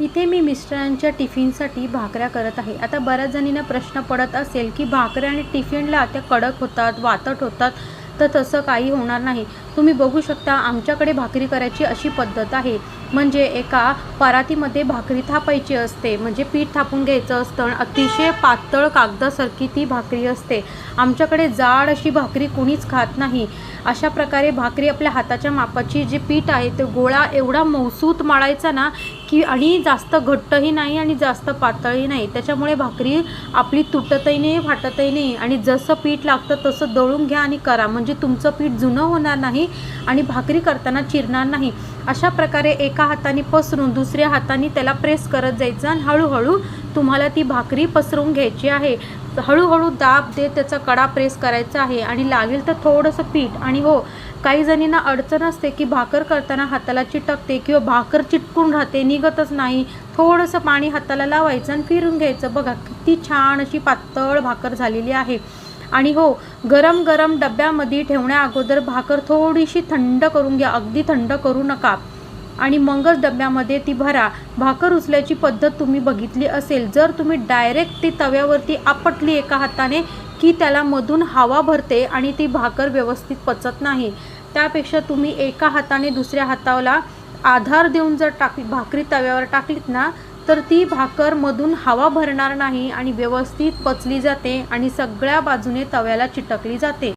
इथे मी मिस्टरांच्या टिफिनसाठी भाकऱ्या करत आहे. आता बऱ्याच जणींना प्रश्न पडत असेल की भाकऱ्या आणि टिफिनला त्या कडक होतात वातट होतात तर तसं काही होणार नाही. तुम्ही बघू शकता आमच्याकडे भाकरी करायची अशी पद्धत आहे. म्हणजे एका परातीमध्ये भाकरी थापायची असते. म्हणजे पीठ थापून घ्यायचं असतं. आणि अतिशय पातळ कागदासारखी ती भाकरी असते. आमच्याकडे जाड अशी भाकरी कोणीच खात नाही. अशा प्रकारे भाकरी आपल्या हाताच्या मापाची जे पीठ आहे ते गोळा एवढा मौसूत माळायचा ना की आणि जास्त घट्टही नाही आणि जास्त पातळही नाही. त्याच्यामुळे भाकरी आपली तुटतही नाही फाटतही नाही. आणि जसं पीठ लागतं तसं दळून घ्या आणि करा. म्हणजे तुमचं पीठ जुनं होणार नाही आणि भाकरी करताना चिरणार नाही. अशा प्रकारे एका हाताने पसरून दुसऱ्या हाताने त्याला प्रेस करत जायचं आणि हळूहळू तुम्हाला ती भाकरी पसरून घ्यायची आहे. हळूहळू दाब देत त्याचा कडा प्रेस करायचा आहे आणि लागेल तर थोडंसं पीठ आणि हो काही जणींना अडचण असते की भाकर करताना हाताला चिटकते किंवा भाकर चिटकून राहते निघतच नाही. थोडंसं पाणी हाताला लावायचं आणि फिरून घ्यायचं. बघा किती छान अशी पातळ भाकर झालेली आहे. आणि हो गरम गरम डब्यामध्ये ठेवण्या अगोदर भाकर थोडीशी थंड करून घ्या अगदी थंड करू नका. आणि मगच डब्यामध्ये ती भरा. भाकर उचल्याची पद्धत तुम्ही बघितली असेल. जर तुम्ही डायरेक्ट ती तव्यावरती आपटली एका हाताने की त्याला मधून हवा भरते आणि ती भाकर व्यवस्थित पचत नाही. त्यापेक्षा तुम्ही एका हाताने दुसऱ्या हाताला आधार देऊन जर टाकली भाकरी तव्यावर टाकलीत ना तर ती भाकर मधून हवा भरणार नाही आणि व्यवस्थित पचली जाते आणि सगळ्या बाजूने तव्याला चिटकली जाते.